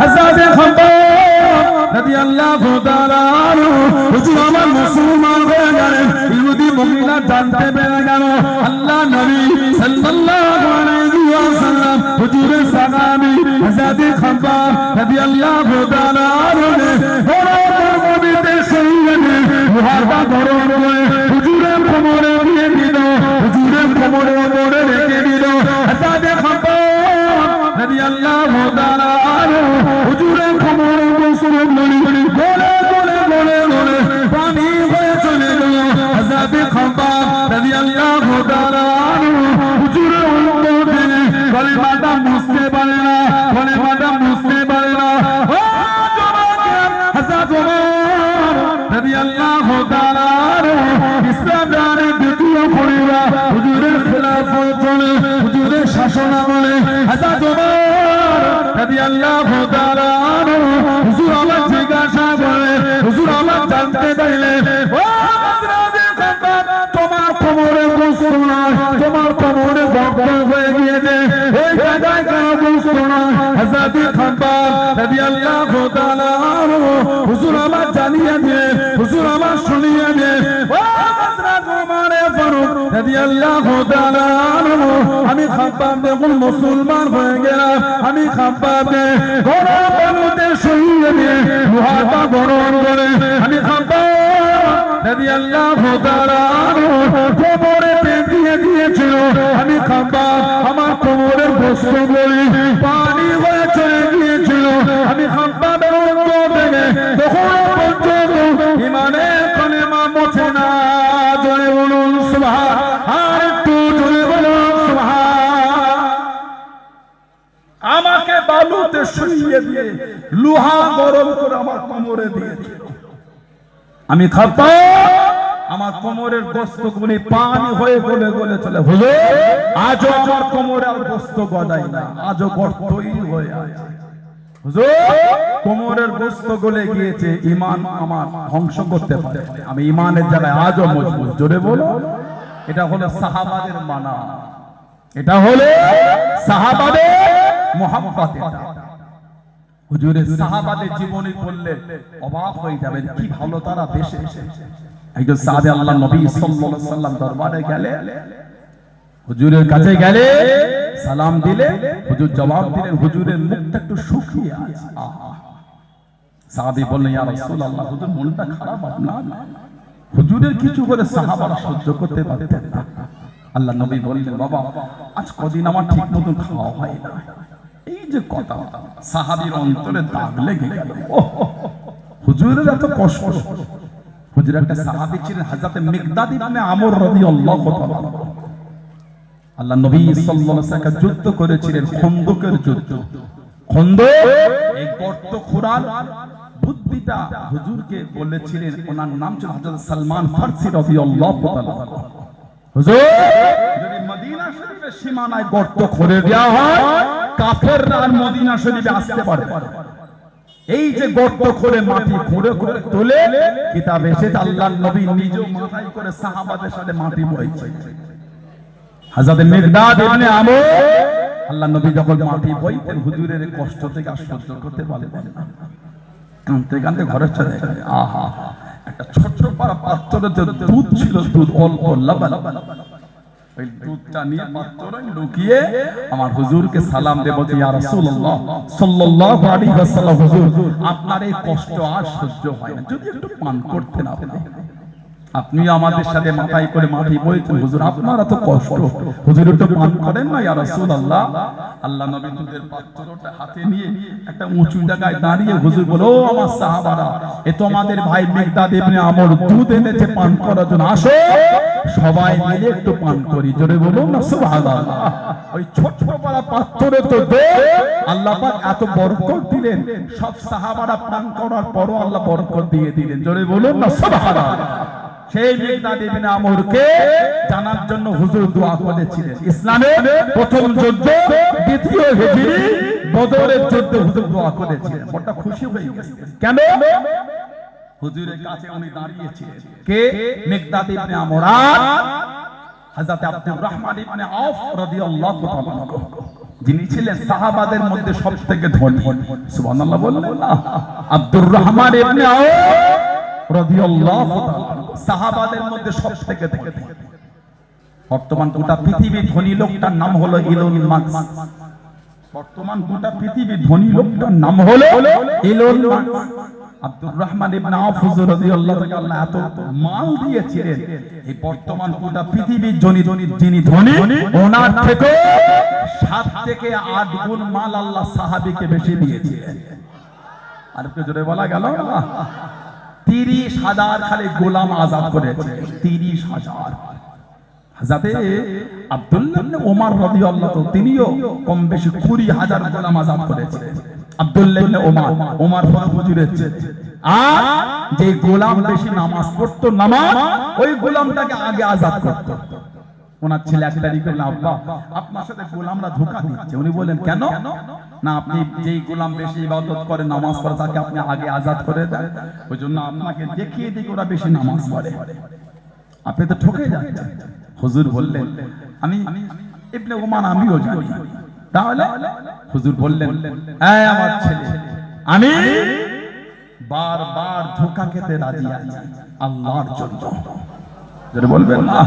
হাসাদে খাম্বাব রাদিয়াল্লাহু তাআলা আনহু হুজুর আমার মুসলমান হয়ে গেলেন। ইহুদি মহিলা জানতে পেরে গেল, আল্লাহ নবী সাল্লাল্লাহু আলাইহি ওয়াসাল্লাম হুজুরের কোমরে রাদিয়াল্লাহু তাআলা আনহু হুজুরের কোমরে নড়ি গলে গলে গলে গলে পানি হয়ে চলে গেল। হাসাদে খাম্বাব রাদিয়াল্লাহু তাআলা আনহু হুজুরের উম্মতে কলিমাটা মুছতে পারে না, কলিমাটা মুছতে পারে না। ও জবান হাসাদ ওমর রাদিয়াল্লাহু তাআলা আনহু ইসলামের দ্বিতীয় পরিবার হুজুরের খেলাফত চলে হুজুরের শাসন আমলে হাসাদ ওমর রাদিয়াল্লাহু তাআলা খাব্বাব যখন মুসলমান হয়ে গেলাম আমি খাব্বাব গরম বালুতে শুইয়ে দিয়ে গরম করে, আমি খাব্বাব তাআলা আনহু কোমরে পেঁচিয়ে দিয়েছিল। আমি খাব্বাব আমার কোমরের গোস্ত বলি পানি হয়ে চলে গিয়েছিল। আমি খাব্বাবের তখন বালুতে শুইয়ে দিয়ে লোহা গরম করে আমার কোমরে দিয়েছিল আমি খাব আমার কোমরের গোস্ত গুলি পানি হয়ে গলে গলে চলে হলো আজও আমার কোমরে আর গোস্ত গজায় না, আজও গর্তই হয়ে আছে। কোমরের গোস্ত গলে গিয়েছে ইমান আমার ধ্বংস করতে পারে। আমি ইমানের জায়গায় আজও মজবুত। জোরে বলো, এটা হলো সাহাবাদের মানা। এটা হলো সাহাবাদের হুজুরের কাছে গেলে সালাম দিলে, হুজুর জবাব হুজুরের মুখটা একটু বললেন হুজুর, মনটা খারাপ আপনার? হুজুরের কিছু করে সাহাবারা সহ্য করতে পারতেন না। আল্লাহ নবী বললেন, বাবা, আজ কদিন আমার ঠিক মতন খাওয়া হয় না। এই যে কথা, সাহাবীর অন্তরে দাগ লেগে গেল। হুজুরের এত কষ্ট। হুজুর একটা সাহাবী ছিলেন হযরত মিকদাদ ইবনে আমর রাদিয়াল্লাহু তাআলা। আল্লাহ নবী সাল্লাল্লাহু যুদ্ধ করেছিলেন, খন্দকের যুদ্ধ। খন্দক? এই গর্ত খুরান বুদ্ধিটা হুজুরকে বলেছিলেন, ওনার নাম ছিল হযরত সালমান ফারসি রাদিয়াল্লাহু তাআলা। হুজুর, যদি মদিনা শরীফের সীমানায় গর্ত খুঁড়ে দেওয়া হয় কাফেররা মদিনা শরীফে আসতে পারে এই যে গর্ত মাটি খুঁড়ে খুঁড়ে তোলে কিতাব এসেছে আল্লাহর নবী নিজ মাথায় করে সাহাবাদের সাথে মাটি বইছে আমর আল্লাহ নবী যখন মাটি বইতেন হুজুরের কষ্ট থেকে আর করতে পারলেন না। কাঁদতে কাঁদতে আহা, একটা ছোট্ট পাড়া পাত্রের যে দুধ ছিল, দুধ অল্প ওই দুধটা নিয়ে পাত্রে লুকিয়ে আমার হুজুরকে সালাম দেব যে, ইয়া রাসূলুল্লাহ, সাল্লাল্লাহু আলাইহি ওয়াসাল্লাম, হুজুর, আপনার এই কষ্ট আর সহ্য হয় না। যদি একটু পান করতেন আপনি। আপনি আমাদের সাথে মাথায় করে মাটি বইছেন হুজুর, আপনারা তো কষ্ট। হুজুর, একটু পান করেন না, ইয়া রাসূলুল্লাহ? আল্লাহ নবী দুধের পাত্রটা হাতে নিয়ে একটা উঁচু জায়গায় দাঁড়িয়ে হুজুর বলো, "ও আমার সাহাবারা, এ তো আমাদের ভাই মিগদাদ ইবনে আমর দুধ এনেছে পান করার জন্য। আসো, সবাই মিলে একটু পান করি। জোরে বলুন না, সুবহানাল্লাহ। ওই ছোট পাড়া পাত্রে তো দে আল্লাহ পাক এত বরকত দিলেন। সব সাহাবারা পান করার পরও আল্লাহ বরকত দিয়ে দিলেন। জোরে বলুন না, সুবহানাল্লাহ। সেই মিগদাদ ইবনে আমরকে জানার জন্য হুজুর দোয়া করেছিলেন। ইসলামের প্রথম যুদ্ধ, দ্বিতীয় হিজরি, বদরের যুদ্ধে হুজুর দোয়া করেছিলেন। বড়টা খুশি হয়ে গেছে। কেন? হুজুরের কাছে উনি দাঁড়িয়েছিলেন। কে? মিগদাদ ইবনে আমর হযরত আব্দুর রহমান ইবনে আউফ রাদিয়াল্লাহু তাআলা যিনি ছিলেন সাহাবাদের মধ্যে সব থেকে ধনী। সুবহানাল্লাহ বললেন না। আব্দুর রহমান ইবনে আউফ রাদিয়াল্লাহু তাআলা সাহাবাদের মধ্যে সব থেকে বর্তমান গোটা পৃথিবীর ধনী লোকটার নাম হলো ইলন মাস্ক। বর্তমান গোটা পৃথিবীর ধনী লোকটার নাম হলো Elon Musk. Abdur Rahman ibn Auf হুজুর রাদিয়াল্লাহু তাআলা এত মাল দিয়েছিলেন। এই বর্তমান গোটা পৃথিবীর ধনী যিনি ধনী, ওনার থেকে সাত থেকে আট গুণ মাল আল্লাহ সাহাবীকে বেশি দিয়েছিলেন। আর একটু জোরে বলা গেল? তিরিশ হাজার খালি গোলাম আজাদ করেছে। তিরিশ হাজার। আব্দুল্লাহ তিনিও কম বেশি কুড়ি হাজার গোলাম আজাদ করেছে। আব্দুল্লাহ ওমর ওমর আর যে গোলাম বেশি নামাজ পড়তো, নামাজ ওই গোলামটাকে আগে আজাদ করতো। ওনার ছেলে এক তারিখ আব্বা, আপনার সাথে গোলামরা ধোকা দিচ্ছে। উনি বলেন কেন? না, আপনি যেই গোলাম বেশি ইবাদত করে নামাজ পড়ে, তাকে আপনি আগে আজাদ করে দেন। ওই জন্য আপনাকে দেখিয়ে দিকে, ওরা বেশি নামাজ পড়ে। আপনি তো ঠকে যাচ্ছেন। হুজুর বললেন, আমি, ইবনে ওমান আমিও জানি। তাহলে হুজুর বললেন, এই আমার ছেলে, আমি বারবার ধোকা খেতে রাজি আছি, আল্লাহর জন্য। বলবেন। না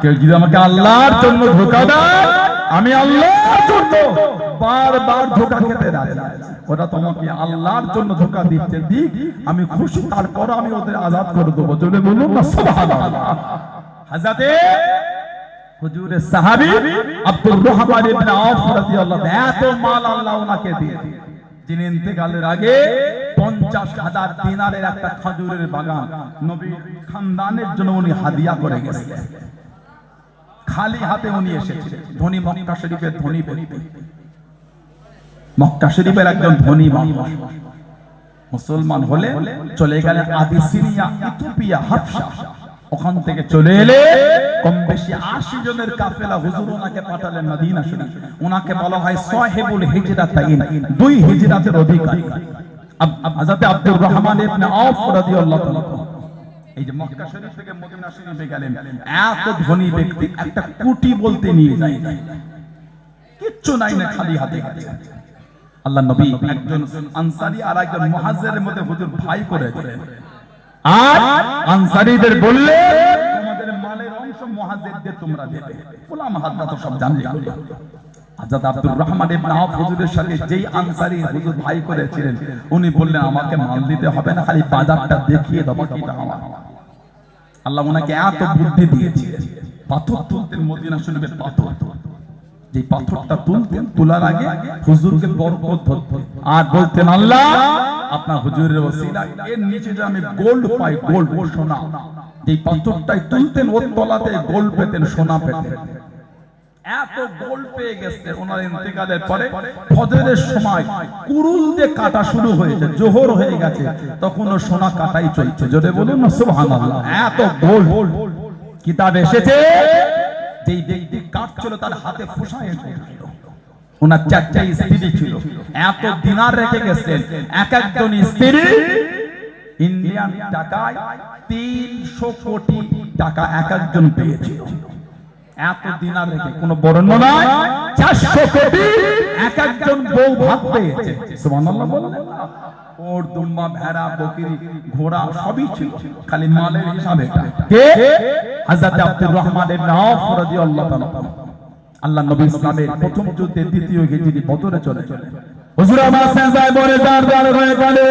কেউ যদি আমাকে আল্লাহর জন্য ধোকা দেয়, আমি আল্লাহর জন্য বারবার ধোকা খেতে রাজি। ওরা তোমাকে আল্লাহর জন্য ধোকা দিচ্ছে দিক, আমি খুশি, তারপর আমি ওদের আজাদ করে দেবো। যদি বলুন না, সুবহানাল্লাহ। হাজাতে হুজুরের সাহাবী আব্দুর রহমান ইবনে আউফ রাদিয়াল্লাহু এত মাল আল্লাহ ওনাকে দিয়ে যিনি ইন্তেকালের আগে পঞ্চাশ হাজার দিনারের একটা খাজুরের বাগান। নবী খানদানের জন্য উনি হাদিয়া করে গেছিলেন খালি হাতে উনি এসেছিলেন ধনী মক্কা শরীফের ধনী ব্যক্তি। মক্কা শরীফের একজন ধনী মানুষ মুসলমান হলে চলে গেলেন আদিসিরিয়া ইথিওপিয়া হাবশা ওখান থেকে চলে এলে কম বেশি আশি জনের কাফেলা হুজুর ওনাকে পাঠালেন মদিনা শরীফ। ওনাকে বলা হয় সাহেবুল হিজরাতাইন। দুই হিজরাতের অধিকারী। আব- আব্দুর রহমান ইবনে আউফ রাদিয়াল্লাহু তাআলা এই যে মক্কা শরীফ থেকে মদিনা শরীফে গেলেন, এত ধনী ব্যক্তি, একটা কুটি বলতে নিয়ে যায়। কিচ্ছু নাই না, খালি হাতে গেছে। আল্লাহ নবী একজন আনসারী আর একজন মুহাজিরের মধ্যে হুজুর ভাই করে দিলেন আর আনসারীদের বললে, তোমাদের মালের অংশ মুহাজিরদের তোমরা দেবে। গোলাম হাজরা তো সব জানলে। হযরত আব্দুর রহমান ইবনে হুজুরের সাথে যেই আনসারী হুজুর ভাই করেছিলেন, উনি বললেন, আমাকে মাল দিতে হবে না, খালি বাজারটা দেখিয়ে দাও, বাকিটা আমার। আল্লাহ ওনাকে এত বুদ্ধি দিয়েছিলেন পাথর তুলতেন মদিনা শরীফের পাথর। যে পাথরটা তুলতেন, তোলার আগে হুজুরকে বরকত ধরতেন। আর বলতেন, আল্লাহ, আপনার হুজুরের ওসিলা, এর নিচে যে আমি গোল্ড পাই, গোল্ড সোনা। এই পাথরটাই তুলতেন, ওর তলাতে গোল্ড পেতেন, সোনা পেতেন। এত গোল্ড পেয়ে গেছে ওনার ইন্তেকালের পরে। ফজরের সময় কুরুল দিয়ে কাটা শুরু হয়েছে, জোহর হয়ে গেছে তখন ও সোনা কাটাই চলছে। জোরে বলুন না, সুবহানাল্লাহ। এত গোল্ড কিতাব এসেছে, যেই ব্যক্তি কাটছিল তার হাতে ফোসায় ওনার চারটা স্ত্রী ছিল। এত দিনার রেখে গেছেন। এক একজন স্ত্রী, ইন্ডিয়ান টাকায় তিনশো কোটি টাকা এক একজন পেয়েছিল। এত দিনার রেখে কোন বর্ণনা চারশো কোটি এক একজন বউ ভাগ পেয়েছে। সুবহানাল্লাহ বললেন ওর দুম্বা ভেড়া বকরি ঘোড়া সবই ছিল। খালি মালের হিসাবে কে? হযরত আব্দুর রহমান ইবনে আউফ রাদিয়াল্লাহু তাআলা আল্লাহ নবী ইসলামের প্রথম যুদ্ধে দ্বিতীয় হিজরি বদরে চলে চলে হুজুর আমার সেজদায় পড়ে যার যার হয়ে গেলে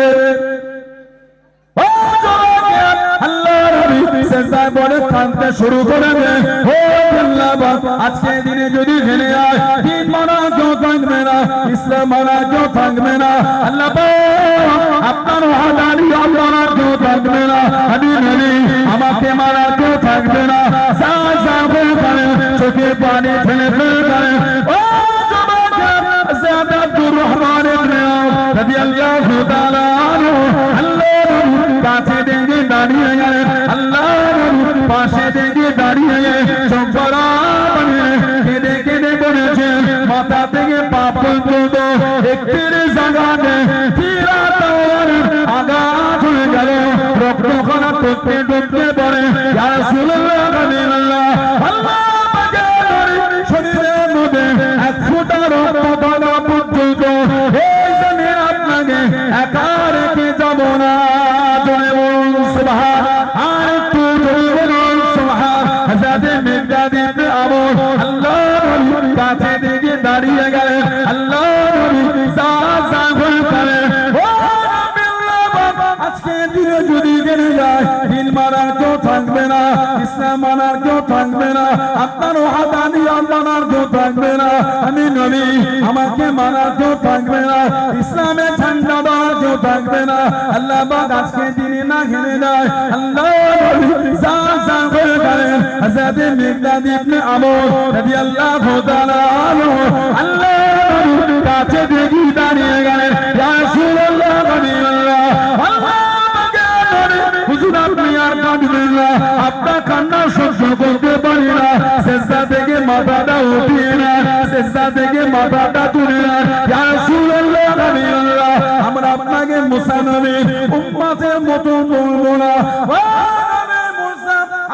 আল্লাহ নবী সেজদায় পড়ে কাঁদতে শুরু করে দেয় সাহাবা আজকে দিনে যদি জেনে যায় দিন মানা কেউ থাকবে না ইসলাম মানা কেউ থাকবে না আল্লাহ আপনার ওয়াদানি মানা কেউ থাকবে না হাবিবি আমাকে মানা কেউ থাকবে না যা যা বলে চোখে পানি ফেলে ফেলবে ও আব্দুর রহমান রাদিয়াল্লাহু তাআলা আল্লাহর কাছে দেন দাঁড়িয়ে গেলেন টুকতে ইসলাম মানার কেউ থাকবে না। আপনার হাদানিয়া মানার কেউ থাকবে না। আমি নবী, আমাকে মানার কেউ থাকবে না। ইসলামে ঠান্ডা দেওয়ার কেউ থাকবে না। আল্লাহ বাদ আজকে দিনে না ঘেরে যায়, আল্লাহ যা যা করে করেন। হযরত মিকদাদ ইবনে আমর রাদিয়াল্লাহু তাআলা আনহু, আল্লাহ কাছে দেখি দাঁড়িয়ে গেলেন। ইয়া রাসূলুল্লাহ নবীল্লাহ আল্লাহ আপনার কান্না সহ্য করতে পারি না। শেষদা থেকে উঠিয়ে না। শেষদা থেকে মাথাটা তুলে না। আমরা আপনাকে মুসা উম্মাদের মতো বলব না।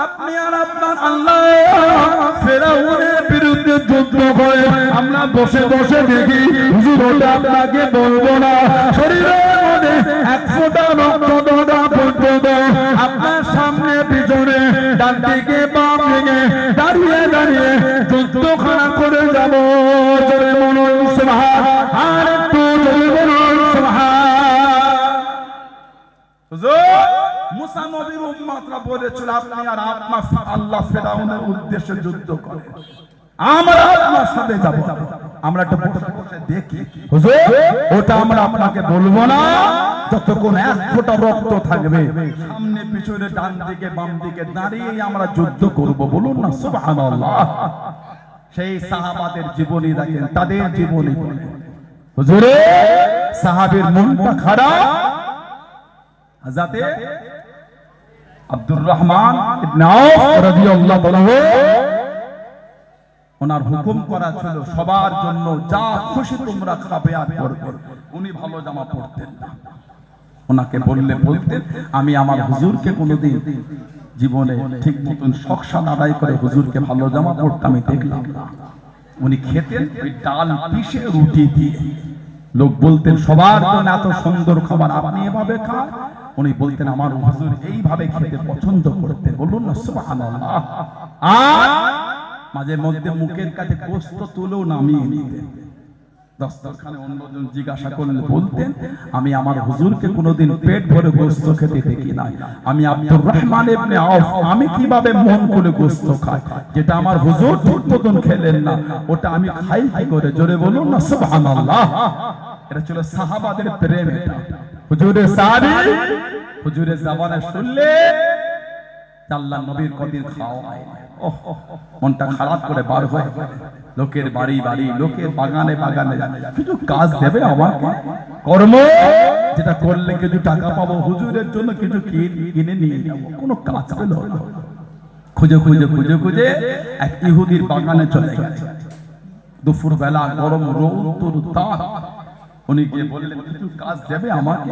আপনি আর আপনার আল্লাহ ফেরাউনের বিরুদ্ধে যুদ্ধ করে, আমরা বসে বসে দেখি, হুজুর আপনাকে বলব না। শরীরের মধ্যে এক ফোঁটা রক্ত দোটা পর্যন্ত আপনার সামনে, পিছনে, ডান দিকে, বাম দিকে, দাঁড়িয়ে দাঁড়িয়ে যুদ্ধ খানা করে যাব। জোরে আর উম্মতরা বলেছিল আপনি আর আপনার আল্লাহ ফেরাউনের উদ্দেশ্যে যুদ্ধ করেন আমরা আপনার সাথে যাব। আমরা একটা বসে বসে দেখি। হুজুর, ওটা আমরা আপনাকে বলব না। যতক্ষণ এক ফোঁটা রক্ত থাকবে, সামনে, পিছনে, ডান দিকে, বাম দিকে দাঁড়িয়ে আমরা যুদ্ধ করব। বলুন না, সুবহানাল্লাহ। সেই সাহাবাদের জীবনী দেখেন, তাদের জীবনী হুজুরে, সাহাবীর মনটা খারাপ? হাজাতে? আব্দুর রহমান ওনার হুকুম করা ছিল সবার জন্য, যা খুশি তোমরা খাবে আর করবে উনি ভালো জামা পরতেন না। ওনাকে বললে বলতেন আমি আমার হুজুরকে কোনোদিন জীবনে ঠিক মতন শখসান আদায় করে হুজুরকে ভালো জামা পড়তে আমি দেখলাম না। উনি খেতেন, ওই ডাল পিষে রুটি দিয়ে। লোক বলতেন, সবার জন্য এত সুন্দর খাবার আপনি এভাবে খান? উনি বলতেন, আমার হুজুর এইভাবে খেতে পছন্দ করতেন। বলুন না, সুবহানাল্লাহ। আর মাঝে মধ্যে মুখের কাছে গোস্ত তুলেও নামিয়ে নিতেন। দস্তরখানে অন্যজন জিজ্ঞাসা করলে বলতেন, আমি আমার হুজুরকে কোনোদিন পেট ভরে গোস্ত খেতে দেখি নাই। আমি আব্দুর রহমান ইবনে আউফ, আমি কীভাবে মন করে গোস্ত খাই? যেটা আমার হুজুর ঠিক মতন খেলেন না, ওটা আমি খাই কি করে? জোরে বলুন না, সুবহানাল্লাহ। এটা ছিল সাহাবাদের প্রেম এটা। হুজুরের সাহাবী হুজুরের জামানে শুনলে আল্লাহ নবীর কদিন খাওয়া হয় মনটা খারাপ করে বার হয়ে। লোকের বাড়ি বাড়ি, লোকের বাগানে বাগানে। কিছু কাজ দেবে আমাকে? কর্ম? যেটা করলে কিছু টাকা পাবো, হুজুরের জন্য কিছু কিন- নিয়ে যাব। কোনো কাজ পেল খুঁজে খুঁজে খুঁজে খুঁজে এক ইহুদির বাগানে চলে গেছে। দুপুর বেলা গরম রৌদ্র তাপ উনি গিয়ে বললেন কিছু কাজ দেবে আমাকে?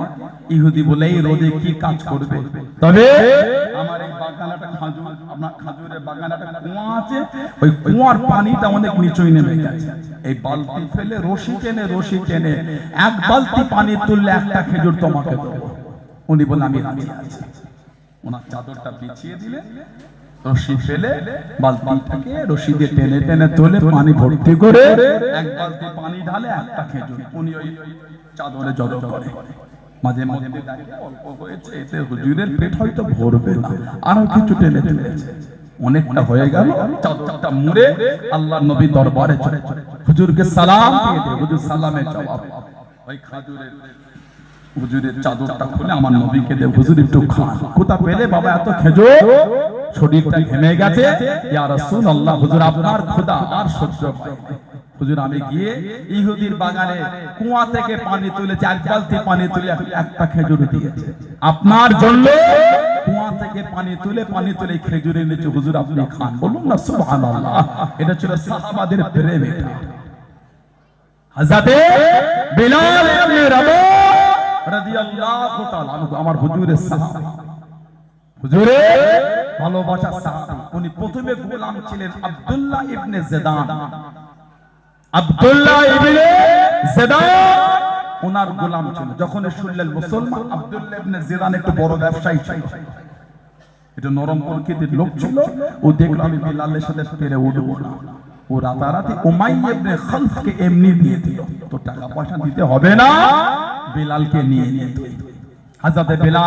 ইহুদি বলে এই রোদে কি কাজ করবে? তবে? আমার এই বাগানটা খাজুর আপনার খাজুরের বাগানটা কুয়া আছে ওই কুয়ার পানিটা অনেক নিচুই নেমে গেছে। এই বালতি ফেলে রশি টেনে রশি টেনে এক বালতি পানি তুললে একটা খেজুর তোমাকে দেবো। উনি বলে আমি রাজি আছি। ওনার চাদরটা বিছিয়ে দিলে রশি ফেলে বালতিটাকে রশি দিয়ে টেনে টেনে তোলে পানি ভর্তি করে এক বালতি পানি ঢালে একটা খেজুর উনি ওই চাদরে জড়ো করে। মাঝে মাঝে অল্প হয়েছে এতে হুজুরের পেট হয়তো ভরবে না। আরও কিছু টেনে টেনেছে। অনেকটা হয়ে গেল চাদরটা মুড়ে আল্লাহ নবী দরবারে চলে হুজুরকে সালাম দিয়ে দে হুজুর সালামের জবাব। ওই খাজুরের হুজুরের চাদরটা খুলে আমার নবীকে দে হুজুর একটু খান। কোথা পেলে বাবা এত খেজুর? শরীরটা ঘেমে গেছে। হুজুর, আপনার খোদা আর সহ্য হুজুর, আমি গিয়ে ইহুদির বাগানে কুয়া থেকে পানি তুলেছে এক বালতি পানি তুলে একটা খেজুর দিয়েছে। আপনার জন্য কুয়া থেকে পানি তুলে পানি তুলে খেজুর এনেছে হুজুর, আপনি খান। বলুন না, সুবহানাল্লাহ। এটা ছিল সাহাবাদের প্রেম আমার হুজুরের সাহাবী। ভালোবাসা সাহাবী উনি প্রথমে গোলাম ছিলেন আব্দুল্লাহ ইবনে জেদান। আব্দুল্লাহ ইবনে জেদান? ওনার গোলাম ছিল যখন শুনলেন মুসলমান আব্দুল্লাহ ইবনে জিরান একটু বড় ব্যবসায়ী ছিল। এটা নরম প্রকৃতির লোক ছিল। ও দেখল আমি বিলালের সাথে পেরে উঠবো না। ও রাতারাতি উমাইয়া ইবনে খালফকে এমনি দিয়ে দিল। তো টাকা পয়সা দিতে হবে না? বিলালকে নিয়ে নিয়ে হাজাতে বিলাল